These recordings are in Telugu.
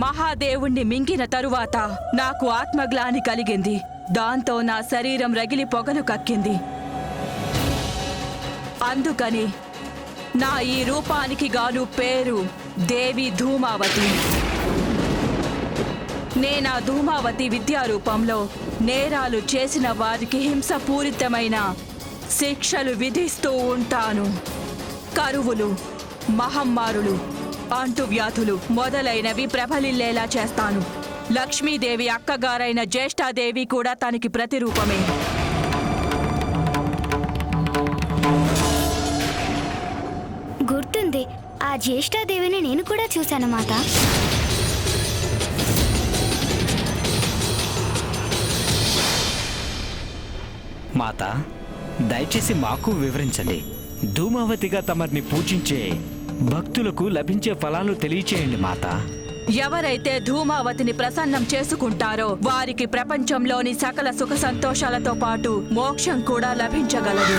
మహాదేవుణ్ణి మింగిన తరువాత నాకు ఆత్మగ్లాని కలిగింది. దాంతో నా శరీరం రగిలి పొగలు కక్కింది. అందుకని నా ఈ రూపానికి గాను పేరు దేవి ధూమావతి. నేనా ధూమావతి విద్యారూపంలో నేరాలు చేసిన వారికి హింసపూరితమైన శిక్షలు విధిస్తూ ఉంటాను. కరువులు మహమ్మారులు అంటువ్యాధులు మొదలైనవి ప్రబలిల్లేలా చేస్తాను. లక్ష్మీదేవి అక్కగారైన జ్యేష్ఠాదేవి కూడా తనకి ప్రతిరూపమే. గుర్తుంది ఆ జ్యేష్ఠాదేవిని నేను కూడా చూశాను మాత. మాత దయచేసి మాకు వివరించండి. ధూమావతిగా తమరిని పూజించే భక్తులకు లభించే ఫలాలు తెలియచేయండి మాత. ఎవరైతే ధూమావతిని ప్రసన్నం చేసుకుంటారో వారికి ప్రపంచంలోని సకల సుఖ సంతోషాలతో పాటు మోక్షం కూడా లభించగలదు.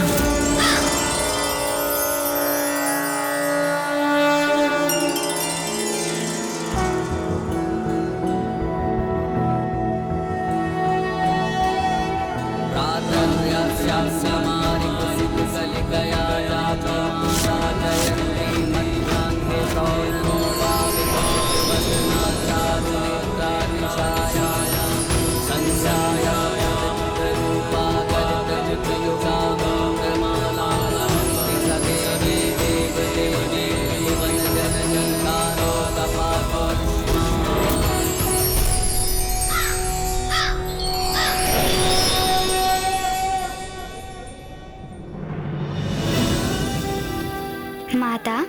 మాత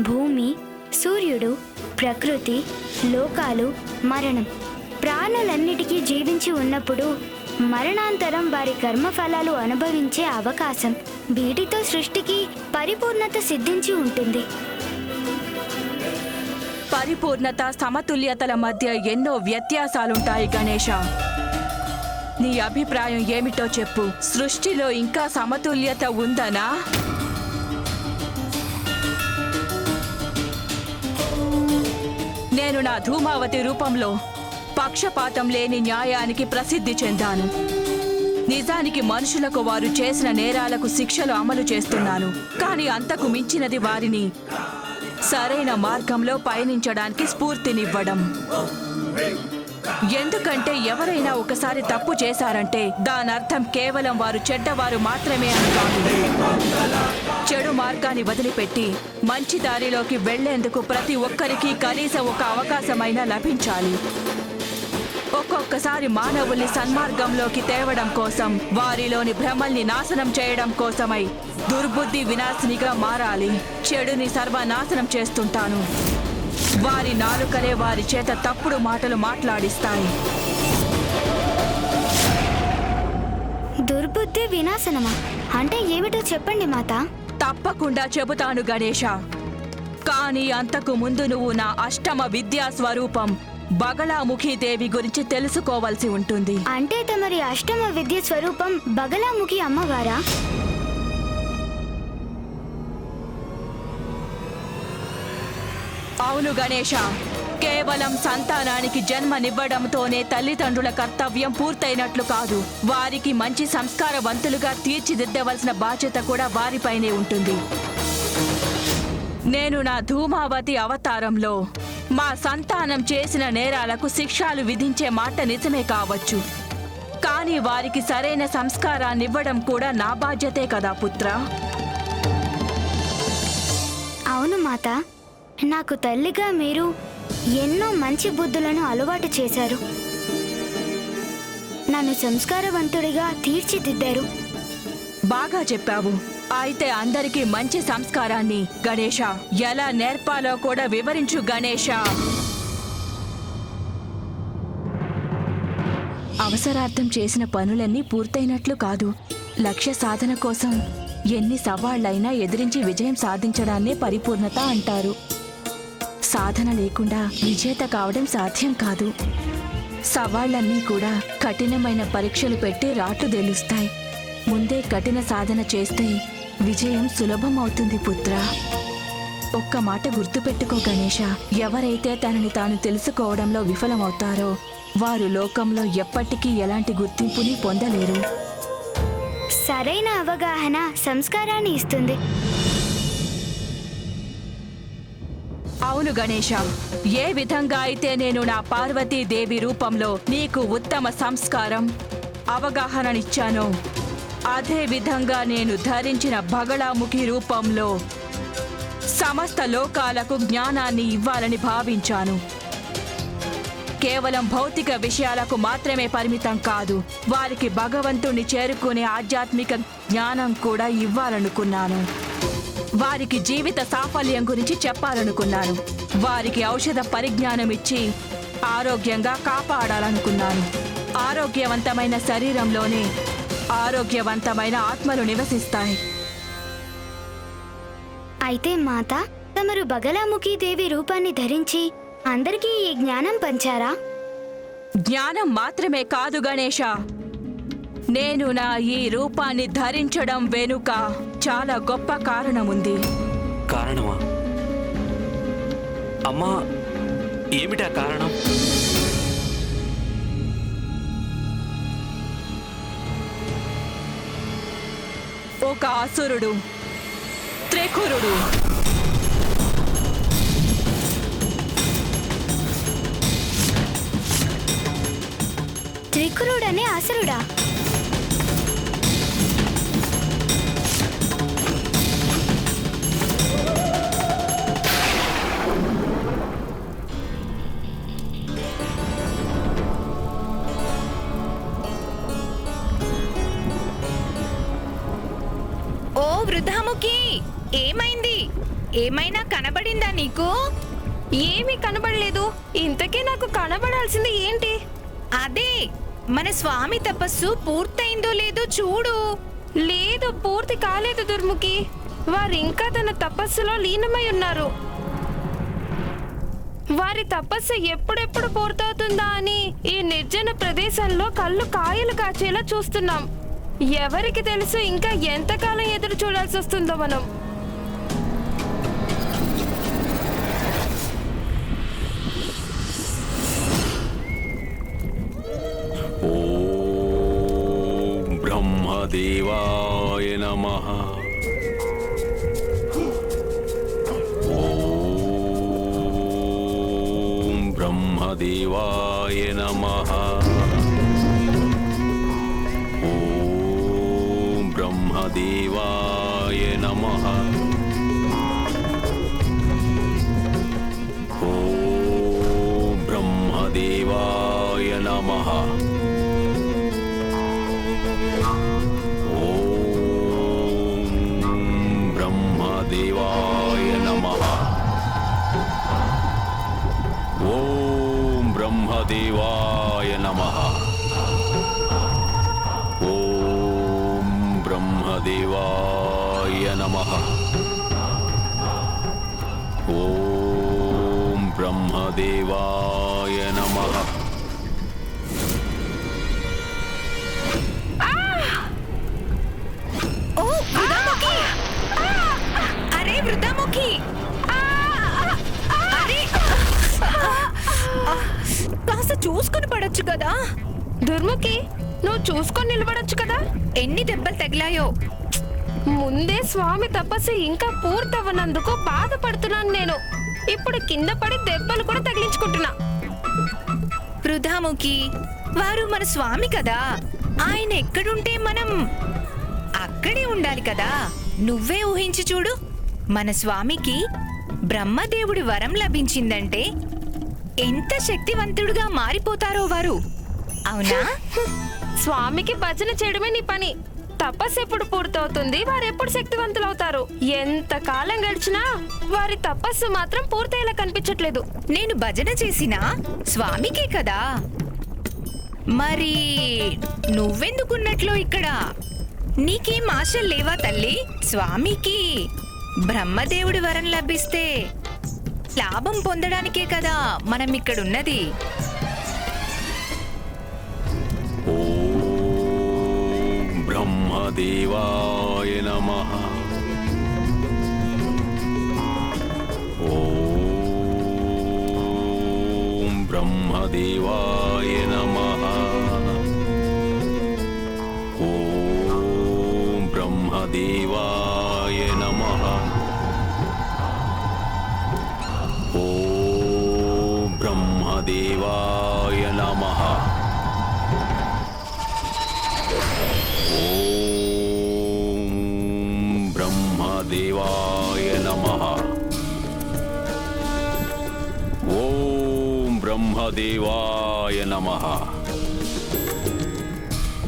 భూమి సూర్యుడు ప్రకృతి లోకాలు మరణం. ప్రాణులన్నిటికీ జీవించి ఉన్నప్పుడు మరణాంతరం వారి కర్మఫలాలు అనుభవించే అవకాశం వీటితో సృష్టికి పరిపూర్ణత సిద్ధించి ఉంటుంది. పరిపూర్ణత సమతుల్యతల మధ్య ఎన్నో వ్యత్యాసాలుంటాయి గణేష నీ అభిప్రాయం ఏమిటో చెప్పు. సృష్టిలో ఇంకా సమతుల్యత ఉందనా? నేను నా ధూమావతి రూపంలో పక్షపాతం లేని న్యాయానికి ప్రసిద్ధి చెందాను. నిజానికి మనుషులకు వారు చేసిన నేరాలకు శిక్షలు అమలు చేస్తున్నాను. కానీ అంతకు మించినది వారిని సరైన మార్గంలో పయనించడానికి స్ఫూర్తినివ్వడం. ఎందుకంటే ఎవరైనా ఒకసారి తప్పు చేశారంటే దానర్థం కేవలం వారు చెడ్డవారు మాత్రమే అని కాదు. చెడు మార్గాన్ని వదిలిపెట్టి మంచి దారిలోకి వెళ్ళేందుకు ప్రతి ఒక్కరికి కనీసం ఒక అవకాశమైనా లభించాలి. ఒక్కొక్కసారి మానవుల్ని సన్మార్గంలోకి తేవడం కోసం వారిలోని భ్రమల్ని నాశనం చేయడం కోసమై దుర్బుద్ధి వినాశినిగా మారాలి. చెడుని సర్వనాశనం చేస్తుంటాను. వారి నాలుకలే వారి చేత తప్పుడు మాటలు మాట్లాడిస్తాయి. దుర్బుద్ధి వినాశనమా? అంటే ఏమిటో చెప్పండి మాత. తప్పకుండా చెబుతాను గణేష. కానీ అంతకు ముందు నువ్వు నా అష్టమ విద్యా స్వరూపం బగళాముఖి దేవి గురించి తెలుసుకోవాల్సి ఉంటుంది. అంటే తమరి అష్టమ విద్య స్వరూపం బగలాముఖి అమ్మవారా? అవును గణేష కేవలం సంతానానికి జన్మనివ్వడంతోనే తల్లిదండ్రుల కర్తవ్యం పూర్తయినట్లు కాదు. వారికి మంచి సంస్కారవంతులుగా తీర్చిదిద్దవలసిన బాధ్యత కూడా వారిపైనే ఉంటుంది. నేను నా ధూమావతి అవతారంలో మా సంతానం చేసిన నేరాలకు శిక్షాలు విధించే మాట నిజమే కావచ్చు. కానీ వారికి సరైన సంస్కారాన్ని ఇవ్వడం కూడా నా బాధ్యతే కదా పుత్ర? అవును మాత. నాకు తల్లిగా మీరు ఎన్నో మంచి బుద్ధులను అలవాటు చేశారు. నన్ను సంస్కారవంతుడిగా తీర్చిదిద్దారు. బాగా చెప్పావు. అయితే అందరికీ మంచి సంస్కారాన్ని గణేష. ఎలా నేర్పాలో కూడా వివరించు గణేష. అవసరార్థం చేసిన పనులన్నీ పూర్తయినట్లు కాదు. లక్ష్య సాధన కోసం ఎన్ని సవాళ్ళైనా ఎదిరించి విజయం సాధించడాన్నే పరిపూర్ణత అంటారు. సాధన లేకుండా విజేత కావడం సాధ్యం కాదు. సవాళ్ళన్నీ కూడా కఠినమైన పరీక్షలు పెట్టి రాట్లు తెలుస్తాయి. ముందే కఠిన సాధన చేస్తే విజయం సులభం అవుతుంది పుత్ర. ఒక్క మాట గుర్తుపెట్టుకో గణేష. ఎవరైతే తనని తాను తెలుసుకోవడంలో విఫలమవుతారో వారు లోకంలో ఎప్పటికీ ఎలాంటి గుర్తింపుని పొందలేరు. సరైన అవగాహన సంస్కారాన్ని ఇస్తుంది. అవును గణేష ఏ విధంగా అయితే నేను నా పార్వతీదేవి రూపంలో నీకు ఉత్తమ సంస్కారం అవగాహననిచ్చానో అదే విధంగా నేను ధరించిన బగళాముఖి రూపంలో సమస్త లోకాలకు జ్ఞానాన్ని ఇవ్వాలని భావించాను. కేవలం భౌతిక విషయాలకు మాత్రమే పరిమితం కాదు వారికి భగవంతుణ్ణి చేరుకునే ఆధ్యాత్మిక జ్ఞానం కూడా ఇవ్వాలనుకున్నాను. వారికి జీవిత సాఫల్యం గురించి చెప్పాలనుకున్నాను. వారికి ఔషధ పరిజ్ఞానం ఇచ్చి ఆరోగ్యంగా కాపాడాలనుకున్నాను. ఆరోగ్యవంతమైన శరీరంలోనే ఆరోగ్యవంతమైన ఆత్మలు నివసిస్తాయి. అయితే మాత తమరు బగలాముఖి దేవి రూపాన్ని ధరించి అందరికీ ఈ జ్ఞానం పంచారా? జ్ఞానం మాత్రమే కాదు గణేష నేను నా ఈ రూపాన్ని ధరించడం వెనుక చాలా గొప్ప కారణముంది. కారణమా? అమ్మా ఏమిటా కారణం? ఒక అసురుడు త్రికురుడు. త్రికురుడనే అసురుడా? ఏమైంది? ఏమైనా కనబడిందా నీకు? ఏమీ కనబడలేదు. ఇంతకీ నాకు కనబడాల్సింది ఏంటి? అదే మన స్వామి తపస్సు పూర్తయిందో లేదో చూడు. లేదు పూర్తి కాలేదు దుర్ముఖి. వారు ఇంకా తన తపస్సులో లీనమై ఉన్నారు. వారి తపస్సు ఎప్పుడెప్పుడు పూర్తవుతుందా అని ఈ నిర్జన ప్రదేశంలో కళ్ళు కాయలు కాచేలా చూస్తున్నాం. ఎవరికి తెలుసు ఇంకా ఎంతకాలం ఎదురు చూడాల్సి వస్తుందో మనం. ब्रह्मदेवाय नमः। ॐ ब्रह्मदेवाय नमः। ॐ ब्रह्मदेवाय नमः the. దుర్ముఖి నువ్వు చూసుకొని నిలబడొచ్చు కదా? ఎన్ని దెబ్బలు తగిలాయో. ముందే స్వామి తపస్సు ఇంకా పూర్తవనందుకు బాధపడుతున్నాను నేను. ఇప్పుడు కింద పడి దెబ్బలు కూడా తగిలించుకుంటున్నా. వృద్ధాముఖి వారు మన స్వామి కదా. ఆయన ఎక్కడుంటే మనం అక్కడే ఉండాలి కదా. నువ్వే ఊహించి చూడు. మన స్వామికి బ్రహ్మదేవుడి వరం లభించిందంటే ఎంత శక్తివంతుడుగా మారిపోతారో వారు. అవునా? స్వామికి భజన చేయడమే నీ పని. తపస్సు ఎప్పుడు పూర్తవుతుంది వారు ఎప్పుడు శక్తివంతులు అవుతారు ఎంత కాలం గడిచినా వారి తపస్సు మాత్రం పూర్తయ్యేలా కనిపించట్లేదు. నేను భజన చేసినా స్వామికే కదా? మరి నువ్వెందుకున్నట్లు ఇక్కడ? నీకేం ఆశలు లేవా తల్లి? స్వామికి బ్రహ్మదేవుడి వరం లభిస్తే లాభం పొందడానికే కదా మనం ఇక్కడున్నది देवाय नमः। ॐ ब्रह्मदेवाय नमः। బ్రహ్మదేవాయ నమ.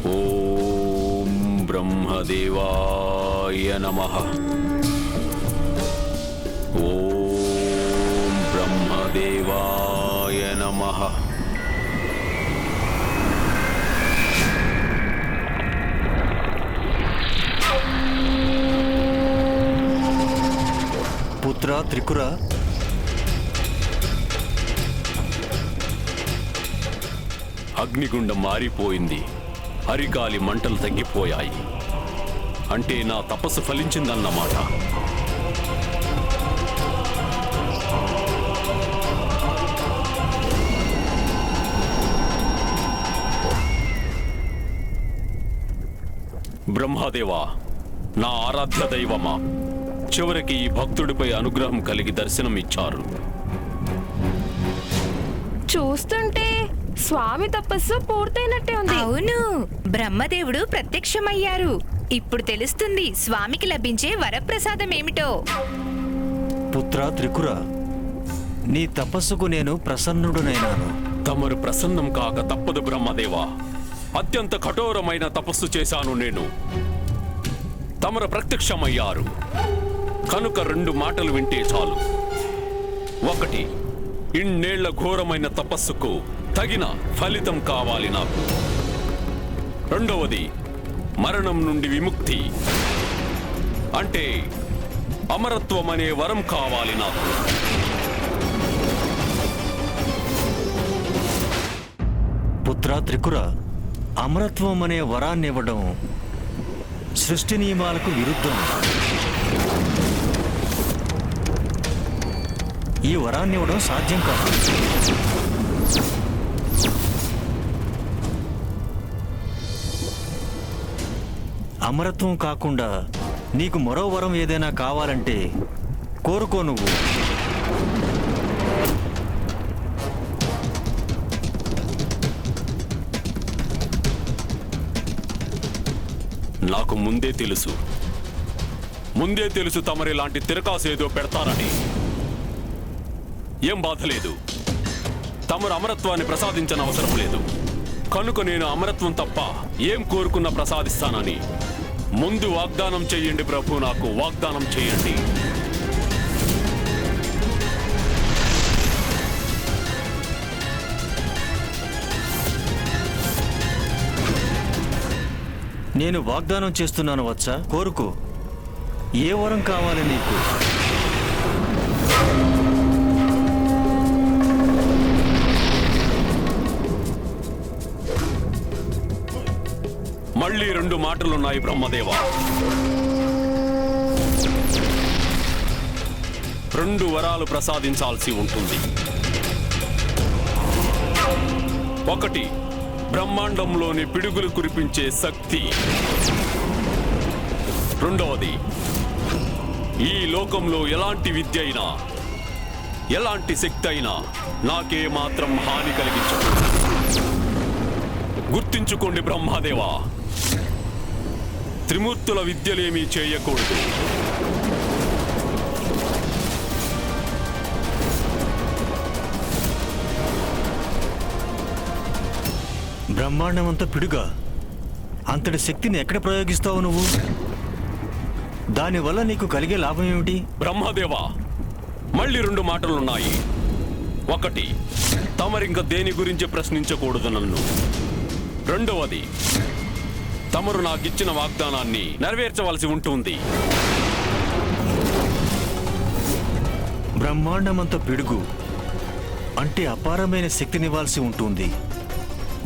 ఓం బ్రహ్మదేవాయ నమ. ఓం బ్రహ్మదేవాయ నమ. పుత్ర త్రికుర అగ్నిగుండం మారిపోయింది. అరికాలి మంటలు తగ్గిపోయాయి. అంటే నా తపస్సు ఫలించిందన్నమాట. బ్రహ్మదేవా నా ఆరాధ్య దైవమా చివరికి ఈ భక్తుడిపై అనుగ్రహం కలిగి దర్శనం ఇచ్చారు చూస్తుంటే స్వామి తపస్సు పూర్తయినట్టే ఉంది. అవును. బ్రహ్మదేవుడు ప్రత్యక్షమయ్యారు. ఇప్పుడు తెలుస్తుంది స్వామికి లభించే వరప్రసాదం ఏమిటో. పుత్ర త్రికుర నీ తపస్సుకు నేను ప్రసన్నుడునైనాను. తమరు ప్రసన్నం కాక తప్పదు బ్రహ్మదేవా. అత్యంత కఠోరమైన తపస్సు చేశాను నేను. తమరు ప్రత్యక్షమయ్యారు. కనుక రెండు మాటలు వింటే చాలు. ఒకటి ఇన్నేళ్ళ ఘోరమైన తపస్సుకు తగిన ఫలితం కావాలి నాకు. రెండవది మరణం నుండి విముక్తి. అంటే అమరత్వం అనే వరం కావాలి నాకు. పుత్ర త్రికుర అమరత్వం అనే వరాన్ని ఇవ్వడం సృష్టి నియమాలకు విరుద్ధం. ఈ వరాన్ని ఇవ్వడం సాధ్యం కాదు. అమరత్వం కాకుండా నీకు మరో వరం ఏదైనా కావాలంటే కోరుకో నువ్వు. నాకు ముందే తెలుసు. ముందే తెలుసు తమరిలాంటి తిరకాసు ఏదో పెడతారని. ఏం బాధ లేదు. తమరు అమరత్వాన్ని ప్రసాదించని అవసరం లేదు. కనుక నేను అమరత్వం తప్ప ఏం కోరుకున్నా ప్రసాదిస్తానని. ముందు వాగ్దానం చెయ్యండి ప్రభు నాకు వాగ్దానం చేయండి. నేను వాగ్దానం చేస్తున్నాను వచ్చా కోరుకో. ఏ వరం కావాలి నీకు? మళ్ళీ రెండు మాటలున్నాయి బ్రహ్మదేవ. రెండు వరాలు ప్రసాదించాల్సి ఉంటుంది. ఒకటి బ్రహ్మాండంలోని పిడుగులు కురిపించే శక్తి. రెండవది ఈ లోకంలో ఎలాంటి విద్య అయినా ఎలాంటి శక్తి అయినా నాకే మాత్రం హాని కలిగించదు గుర్తించుకోండి బ్రహ్మదేవా. త్రిమూర్తుల విద్యలేమీ చేయకూడదు. బ్రహ్మాండమంతా పిడుగా. అంతటి శక్తిని ఎక్కడ ప్రయోగిస్తావు నువ్వు? దానివల్ల నీకు కలిగే లాభం ఏమిటి? బ్రహ్మదేవా మళ్ళీ రెండు మాటలున్నాయి. ఒకటి తమరింక దేని గురించి ప్రశ్నించకూడదు నన్ను. రెండవది తమరు నాకిచ్చిన వాగ్దానాన్ని నెరవేర్చవలసి ఉంటుంది. బ్రహ్మాండమంత పిడుగు అంటే అపారమైన శక్తినివ్వాల్సి ఉంటుంది.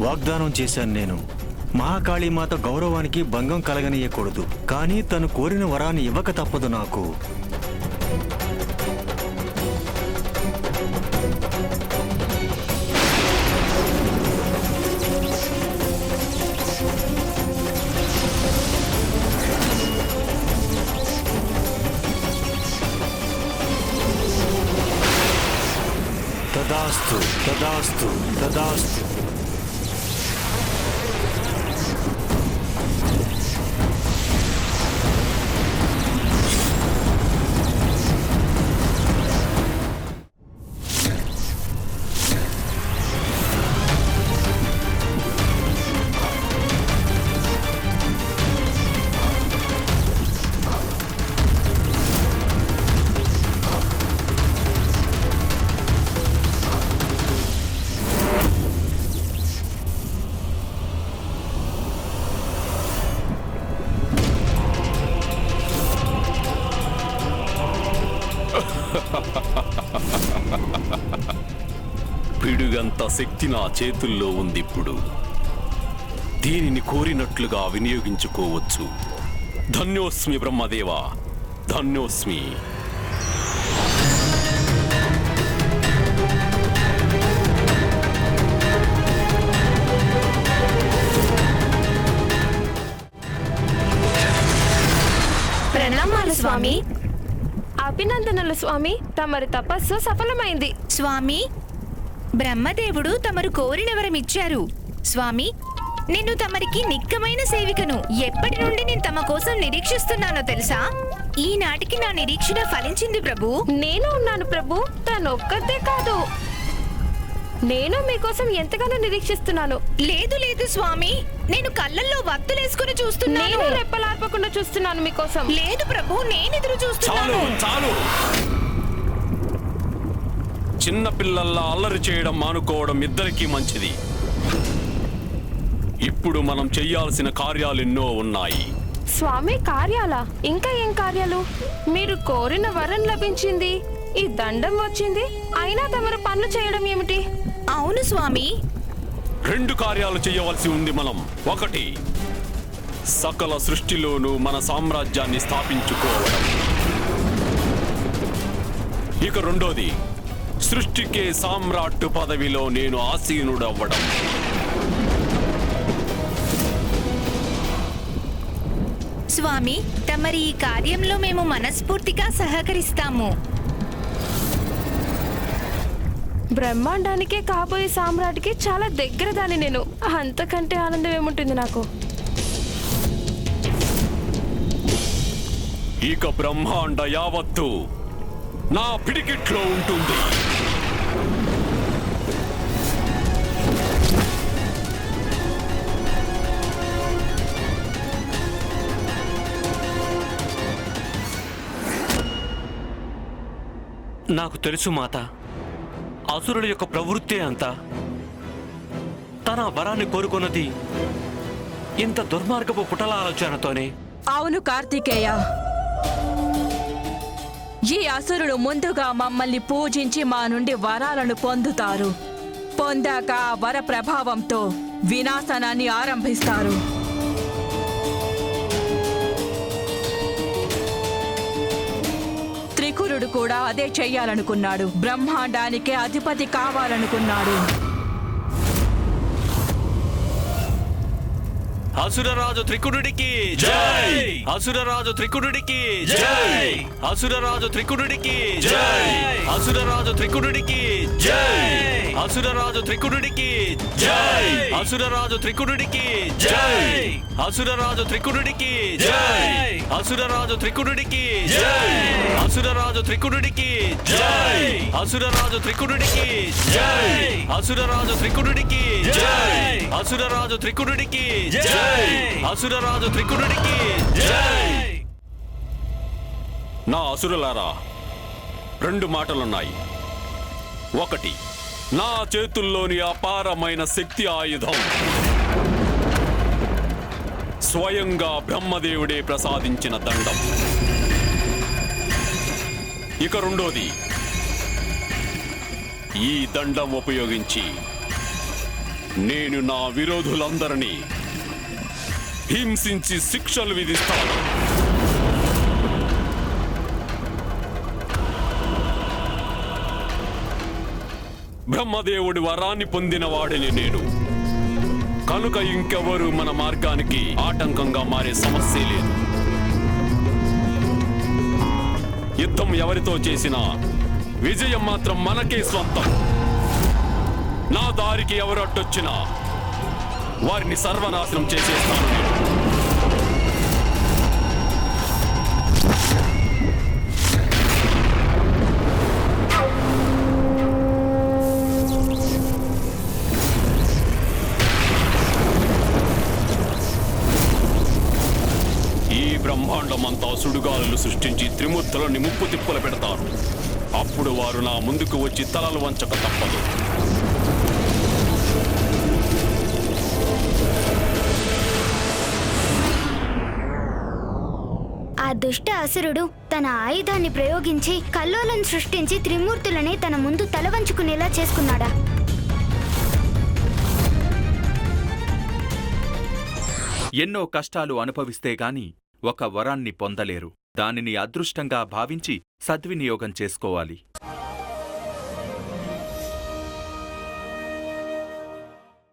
వాగ్దానం చేశాను నేను. మహాకాళీమాత గౌరవానికి భంగం కలగనీయకూడదు. కానీ తను కోరిన వరాన్ని ఇవ్వక తప్పదు నాకు. dust, the dust. పిడుగంత శక్తి నా చేతుల్లో ఉంది ఇప్పుడు దీనిని కోరినట్లుగా వినియోగించుకోవచ్చు. ధన్యోస్మి బ్రహ్మదేవా ధన్యోస్మి. ప్రణామాలు స్వామి. అభినందనలు స్వామి. తమరి తపస్సు సఫలమైంది. స్వామి బ్రహ్మదేవుడు తమరు కోరిన వరం ఇచ్చారు స్వామి నేను తమరికి నిక్కమైన సేవికను ఎప్పటి నుండి నేను తమ కోసం నిరీక్షిస్తున్నానో తెలుసా? ఈనాటికి నా నిరీక్షణ ఫలించింది ప్రభు. నేను ఉన్నాను ప్రభు. తనొక్కతే కాదు. నేను మీకోసం ఎంతగానో నిరీక్షిస్తున్నాను. లేదు లేదు స్వామి. నేను కళ్ళల్లో వత్తులేసుకుని చూస్తున్నాను. నేను రెప్పలార్పకుండా చూస్తున్నాను మీకోసం. లేదు ప్రభు నేను ఎదురు చాలు చూస్తున్నాను చాలు. చిన్న పిల్లల్లా అల్లరి చేయడం మానుకోవడం ఇద్దరికీ మంచిది. ఇప్పుడు మనం చెయ్యాల్సిన కార్యాలు ఎన్నో ఉన్నాయి. స్వామి కార్యాల? ఇంకా ఏం కార్యాలు? మీరు కోరిన వరం లభించింది. ఈ దండం వచ్చింది. అయినా తమరు పనులు చేయడం ఏమిటి? అవును స్వామి. రెండు కార్యాలు చేయవలసి ఉంది మనం. ఒకటి సకల సృష్టిలోనూ మన సామ్రాజ్యాన్ని స్థాపించుకోవడం. ఇక రెండోది సృష్టికే సామ్రాట్ పదవిలో నేను ఆసీనుడవ్వడం. స్వామి తమరి ఈ కార్యంలో మేము మనస్ఫూర్తిగా సహకరిస్తాము. బ్రహ్మాండానికే కాబోయే సామ్రాట్కి చాలా దగ్గర దాన్ని నేను. అంతకంటే ఆనందం ఏముంటుంది నాకు? ఇక బ్రహ్మాండ యావత్తు నా పిడికిట్లో ఉంటుంది. నాకు తెలుసు మాత. అసురుల యొక్క ప్రవృత్తే అంత. తన వరాన్ని కోరుకున్నది ఇంత దుర్మార్గపు పుటల ఆలోచనతోనే అవును కార్తికేయ. ఈ అసురులు ముందుగా మమ్మల్ని పూజించి మా నుండి వరాలను పొందుతారు. పొందాక ఆ వర ప్రభావంతో వినాశనాన్ని ఆరంభిస్తారు. కూడా అదే చెయ్యాలనుకున్నాడు. బ్రహ్మాండానికి అధిపతి కావాలనుకున్నాడు. అసురరాజు త్రికుడుడికి జై అసురరాజు త్రికుడుడికి జై అసురరాజు త్రికుడుడికి జై అసురరాజు త్రికుడుడికి జై అసురరాజు త్రికుడుడికి జై అసురరాజు త్రికుడుడికి జై అసురరాజు త్రికుడుడికి జై అసురరాజు త్రికుడుడికి జై అసురరాజు త్రికుడుడికి జై అసురరాజు త్రికుడుడికి జై అసురరాజు త్రికుడుడికి జై అసురరాజు త్రికుడుడికి జై! అసురరాజు త్రికుడుడికి జై! నా అసురులారా రెండు మాటలున్నాయి. ఒకటి నా చేతుల్లోని అపారమైన శక్తి ఆయుధం. స్వయంగా బ్రహ్మదేవుడే ప్రసాదించిన దండం. ఇక రెండోది ఈ దండం ఉపయోగించి నేను నా విరోధులందరినీ హింసించి శిక్షలు విధిస్తాను. బ్రహ్మదేవుడి వరాన్ని పొందిన వాడిని నేను. కనుక ఇంకెవరు మన మార్గానికి ఆటంకంగా మారే సమస్య లేదు. యుద్ధం ఎవరితో చేసినా విజయం మాత్రం మనకే స్వంతం. నా దారికి ఎవరు అడ్డొచ్చినా వారిని సర్వనాశనం చేసేస్తాను. ఈ బ్రహ్మాండమంతా సుడుగాలులు సృష్టించి త్రిమూర్తులని ముప్పు తిప్పులు పెడతారు. అప్పుడు వారు నా ముందుకు వచ్చి తలలు వంచక తప్పదు. ఆ దుష్ట అసురుడు తన ఆయుధాన్ని ప్రయోగించి కల్లోలను సృష్టించి త్రిమూర్తులని తన ముందు తలవంచుకునేలా చేసుకున్నాడా. ఎన్నో కష్టాలు అనుభవిస్తే గాని ఒక వరాన్ని పొందలేరు. దానిని అదృష్టంగా భావించి సద్వినియోగం చేసుకోవాలి.